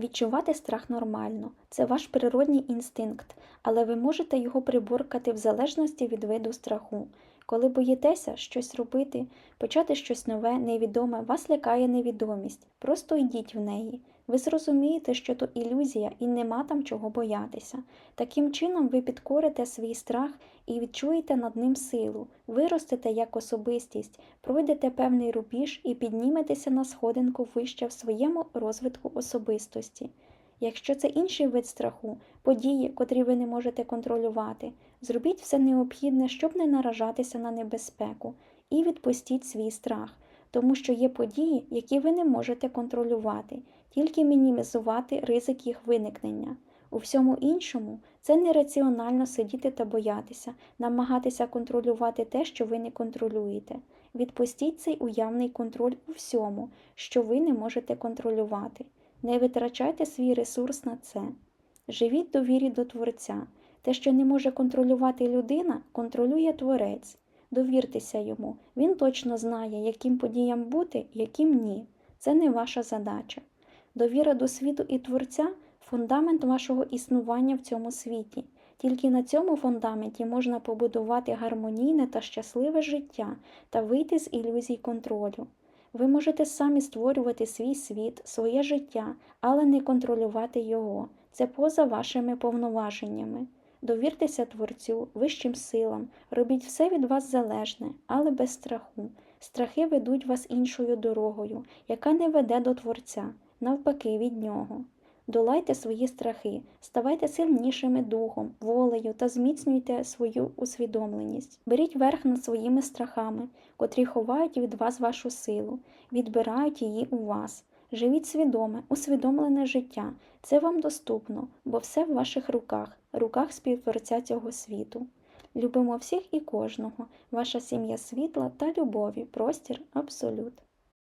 Відчувати страх нормально, це ваш природній інстинкт, але ви можете його приборкати в залежності від виду страху. Коли боїтеся щось робити, почати щось нове, невідоме, вас лякає невідомість. Просто йдіть в неї. Ви зрозумієте, що то ілюзія і нема там чого боятися. Таким чином ви підкорите свій страх і відчуєте над ним силу, виростете як особистість, пройдете певний рубіж і підніметеся на сходинку вище в своєму розвитку особистості. Якщо це інший вид страху, події, котрі ви не можете контролювати, зробіть все необхідне, щоб не наражатися на небезпеку, і відпустіть свій страх, тому що є події, які ви не можете контролювати, тільки мінімізувати ризик їх виникнення. У всьому іншому це нераціонально сидіти та боятися, намагатися контролювати те, що ви не контролюєте. Відпустіть цей уявний контроль у всьому, що ви не можете контролювати. Не витрачайте свій ресурс на це. Живіть довірі до Творця. Те, що не може контролювати людина, контролює Творець. Довіртеся йому. Він точно знає, яким подіям бути, яким ні. Це не ваша задача. Довіра до світу і Творця фундамент вашого існування в цьому світі. Тільки на цьому фундаменті можна побудувати гармонійне та щасливе життя та вийти з ілюзій контролю. Ви можете самі створювати свій світ, своє життя, але не контролювати його. Це поза вашими повноваженнями. Довіртеся Творцю, вищим силам, робіть все від вас залежне, але без страху. Страхи ведуть вас іншою дорогою, яка не веде до Творця, навпаки, від нього. Долайте свої страхи, ставайте сильнішими духом, волею та зміцнюйте свою усвідомленість. Беріть верх над своїми страхами, котрі ховають від вас вашу силу, відбирають її у вас. Живіть свідоме, усвідомлене життя. Це вам доступно, бо все в ваших руках, руках співтворця цього світу. Любимо всіх і кожного, ваша сім'я світла та любові, простір, абсолют.